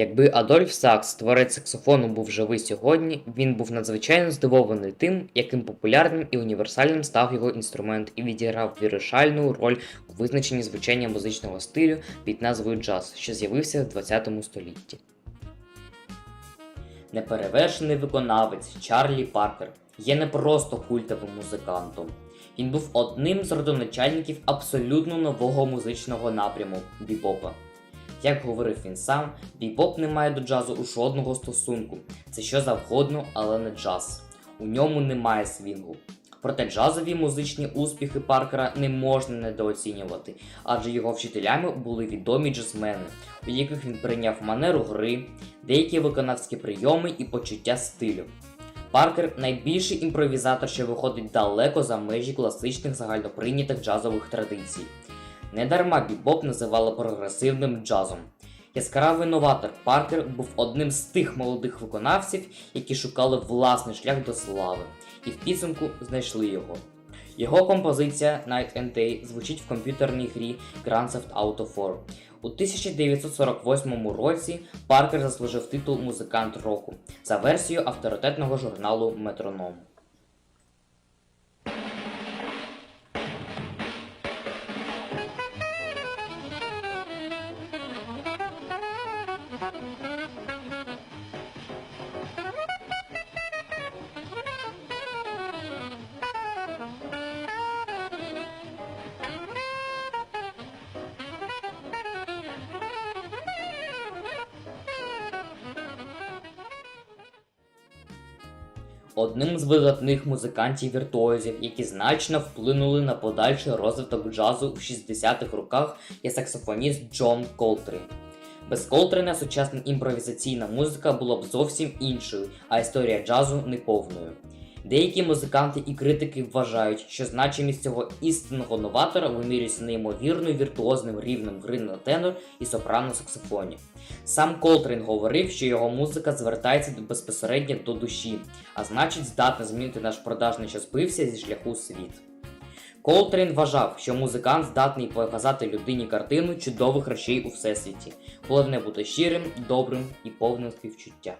Якби Адольф Сакс, творець саксофону, був живий сьогодні, він був надзвичайно здивований тим, яким популярним і універсальним став його інструмент і відіграв вирішальну роль у визначенні звучання музичного стилю під назвою джаз, що з'явився в 20 столітті. Неперевершений виконавець Чарлі Паркер є не просто культовим музикантом. Він був одним з родоначальників абсолютно нового музичного напряму бібопа. Як говорив він сам, бібоп не має до джазу жодного стосунку. Це що завгодно, але не джаз. У ньому немає свінгу. Проте джазові музичні успіхи Паркера не можна недооцінювати, адже його вчителями були відомі джазмени, у яких він прийняв манеру гри, деякі виконавські прийоми і почуття стилю. Паркер найбільший імпровізатор, що виходить далеко за межі класичних загальноприйнятих джазових традицій. Недарма бібоп називали прогресивним джазом. Яскравий новатор Паркер був одним з тих молодих виконавців, які шукали власний шлях до слави, і в підсумку знайшли його. Його композиція Night and Day звучить в комп'ютерній грі Grand Theft Auto 4. У 1948 році Паркер заслужив титул Музикант року за версією авторитетного журналу Метроном. Одним з видатних музикантів-віртуозів, які значно вплинули на подальший розвиток джазу в 60-х роках, є саксофоніст Джон Колтрейн. Без Колтрейна сучасна імпровізаційна музика була б зовсім іншою, а історія джазу неповною. Деякі музиканти і критики вважають, що значимість цього істинного новатора вимірюється неймовірно віртуозним рівнем гри на тенор і сопрано саксофоні. Сам Колтрейн говорив, що його музика звертається безпосередньо до душі, а значить здатна змінити наш продажний, що збився зі шляху світ. Колтрейн вважав, що музикант здатний показати людині картину чудових речей у всесвіті. Головне бути щирим, добрим і повним співчуття.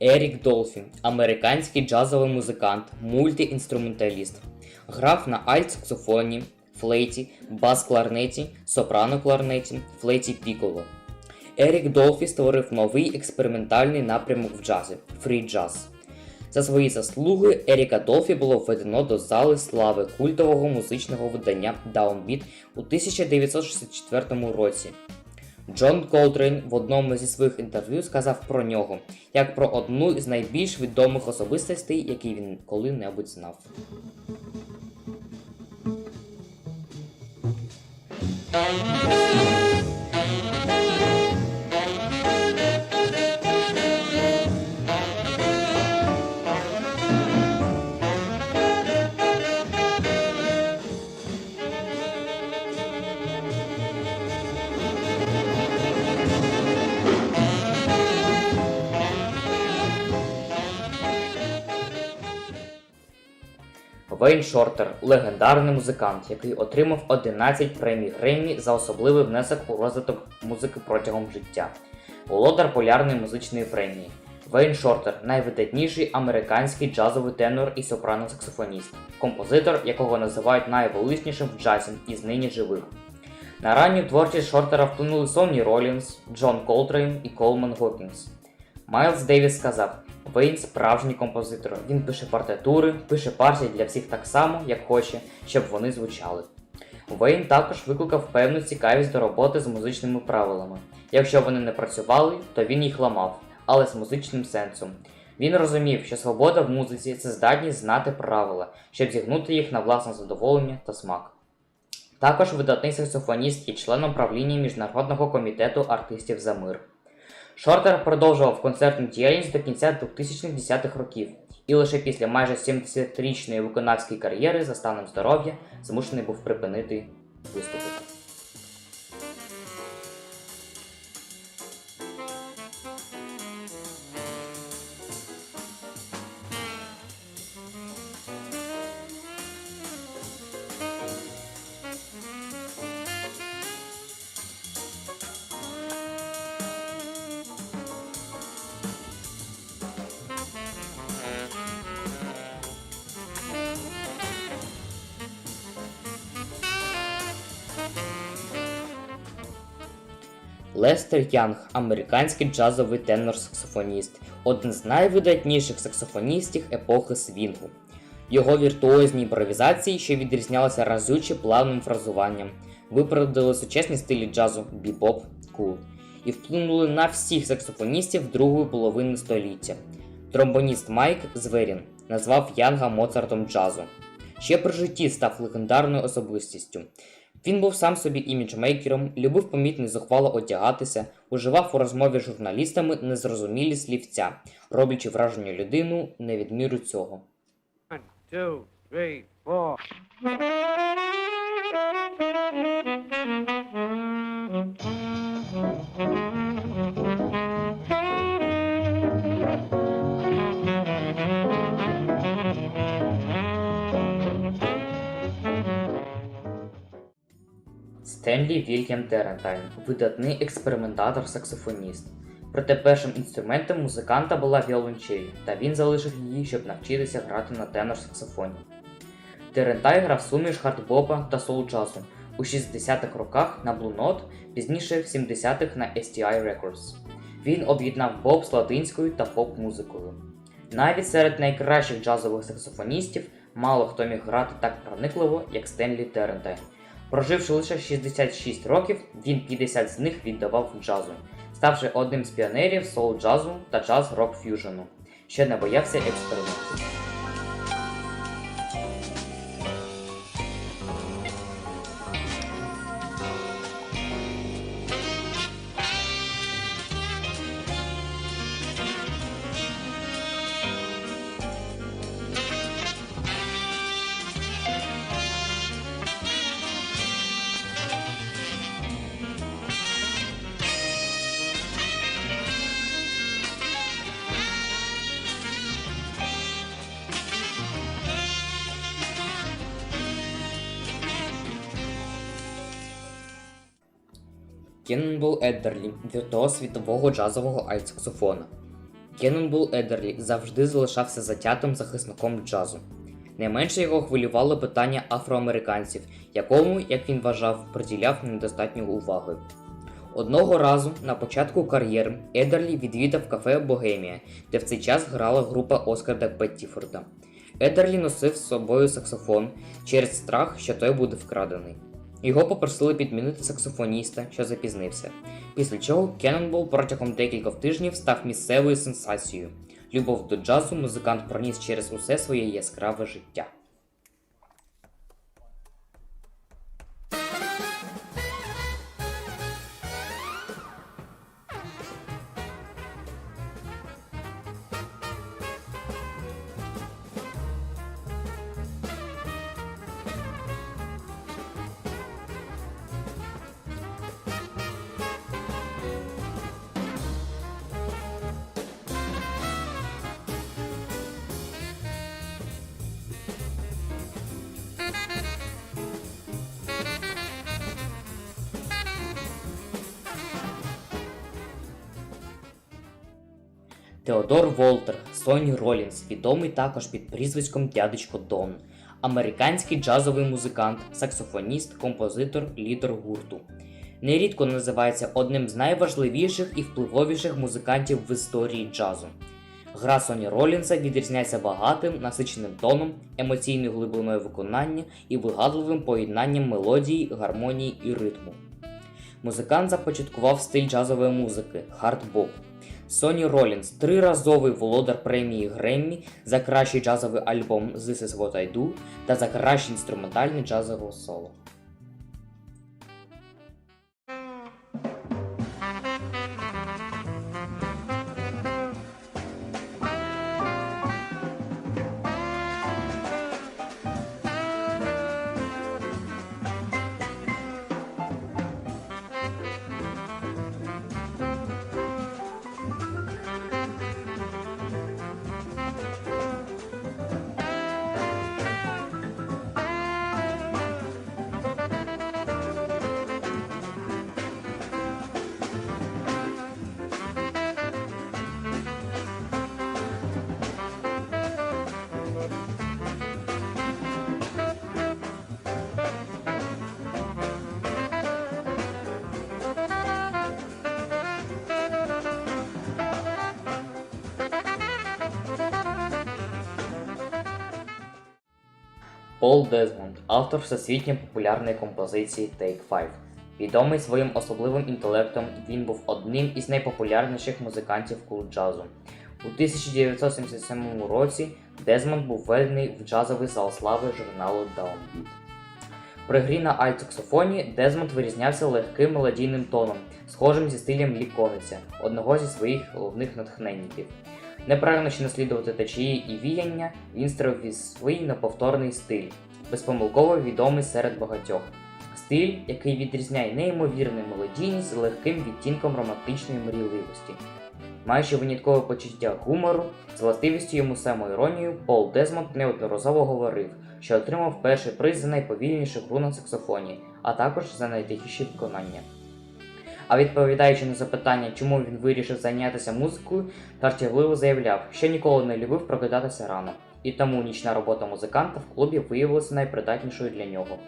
Ерік Долфін, американський джазовий музикант, мультиінструменталіст. Грав на альт-саксофоні, флейті, бас-кларнеті, сопрано-кларнеті, флейті піколо. Ерік Долфі створив новий експериментальний напрямок в джазі фрі-джаз. За свої заслуги Еріка Долфі було введено до зали слави культового музичного видання Downbeat у 1964 році. Джон Колтрейн в одному зі своїх інтерв'ю сказав про нього, як про одну з найбільш відомих особистостей, які він коли-небудь знав. Вейн Шортер легендарний музикант, який отримав 11 премій Греммі за особливий внесок у розвиток музики протягом життя. Володар полярної музичної премії. Вейн Шортер найвидатніший американський джазовий тенор і сопрано-саксофоніст, композитор, якого називають найвеличнішим в джазі із нині живих. На ранню творчість Шортера вплинули Сонні Ролінс, Джон Колтрейн і Колман Гокінс. Майлз Дейвіс сказав: Вейн справжній композитор. Він пише партитури, пише партії для всіх так само, як хоче, щоб вони звучали. Вейн також викликав певну цікавість до роботи з музичними правилами. Якщо вони не працювали, то він їх ламав, але з музичним сенсом. Він розумів, що свобода в музиці це здатність знати правила, щоб зігнути їх на власне задоволення та смак. Також видатний саксофоніст і членом правління Міжнародного комітету артистів за мир. Шортер продовжував концертну діяльність до кінця 2010-х років і лише після майже 70-річної виконавської кар'єри за станом здоров'я змушений був припинити виступити. Лестер Янг, американський джазовий тенор-саксофоніст, один з найвидатніших саксофоністів епохи свінгу. Його віртуозні імпровізації, що відрізнялися разюче плавним фразуванням, виправдали сучасні стилі джазу бібоп, кул і вплинули на всіх саксофоністів другої половини століття. Тромбоніст Майк Зверін назвав Янга Моцартом джазу. Ще при житті став легендарною особистістю. Він був сам собі іміджмейкером, любив помітно зухвало одягатися, уживав у розмові з журналістами незрозумілі слівця, роблячи враження людину не від міру цього. One, two, three, four. Стенлі Вільям Терентайн видатний експериментатор-саксофоніст. Проте першим інструментом музиканта була віолончель, та він залишив її, щоб навчитися грати на тенор-саксофоні. Терентай грав суміш хардбопа та соул-джазу у 60-х роках на Blue Note, пізніше в 70-х на STI Records. Він об'єднав боб з латинською та поп-музикою. Навіть серед найкращих джазових саксофоністів мало хто міг грати так проникливо, як Стенлі Терентайн. Проживши лише 66 років, він 50 з них віддавав джазу, ставши одним з піонерів соул-джазу та джаз-рок ф'южену, що не боявся експериментів. Кеннонбол Еддерлі віртуоз світового джазового альтсаксофона. Кеннонбол Еддерлі завжди залишався затятим захисником джазу. Найменше його хвилювало питання афроамериканців, якому, як він вважав, приділяв недостатньо уваги. Одного разу на початку кар'єри Еддерлі відвідав кафе Богемія, де в цей час грала група Оскарда Беттіфорда. Еддерлі носив з собою саксофон через страх, що той буде вкрадений. Його попросили підмінити саксофоніста, що запізнився. Після чого Кеннонбол протягом декількох тижнів став місцевою сенсацією. Любов до джазу музикант проніс через усе своє яскраве життя. Теодор Волтер, Соні Ролінс, відомий також під прізвиськом Дядечко Дон, американський джазовий музикант, саксофоніст, композитор, лідер гурту. Нерідко називається одним з найважливіших і впливовіших музикантів в історії джазу. Гра Соні Ролінса відрізняється багатим, насиченим тоном, емоційною глибиною виконання і вигадливим поєднанням мелодії, гармонії і ритму. Музикант започаткував стиль джазової музики хард-боп. Соні Ролінс триразовий володар премії Греммі за кращий джазовий альбом This Is What I Do та за кращий інструментальний джазовий соло. Пол Дезмонд, автор всесвітньо популярної композиції Take 5. Відомий своїм особливим інтелектом, він був одним із найпопулярніших музикантів кул джазу. У 1977 році Дезмонд був введений в джазовий зал слави журналу Downbeat. При грі на альтсаксофоні Дезмонд вирізнявся легким мелодійним тоном, схожим зі стилем Лікониця, одного зі своїх головних натхненників. Не прагнучи наслідувати течії і віяння, він створив свій неповторний стиль, безпомилково відомий серед багатьох. Стиль, який відрізняє неймовірну мелодійність з легким відтінком романтичної мрійливості. Маючи виняткове почуття гумору, з властивістю йому самоіронію, Пол Дезмонд неодноразово говорив, що отримав перший приз за найповільнішу гру на саксофоні, а також за найтихіше виконання. А відповідаючи на запитання, чому він вирішив зайнятися музикою, жартівливо заявляв, що ніколи не любив прокидатися рано, і тому нічна робота музиканта в клубі виявилася найпридатнішою для нього.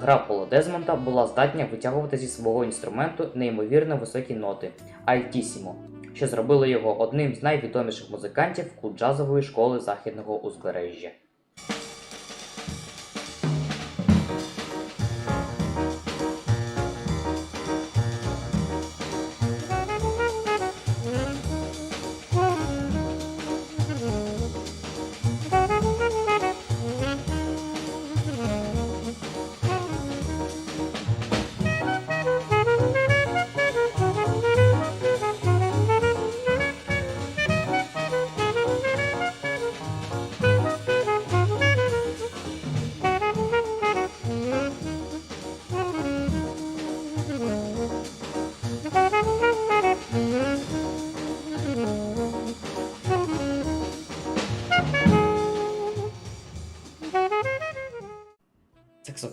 Гра Пола Дезмонта була здатна витягувати зі свого інструменту неймовірно високі ноти альтісімо, що зробило його одним з найвідоміших музикантів кул-джазової школи західного узбережжя.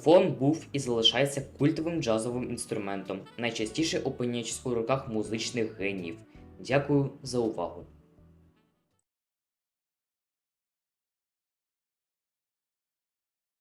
Саксофон був і залишається культовим джазовим інструментом, найчастіше опиняючись у руках музичних геніїв. Дякую за увагу!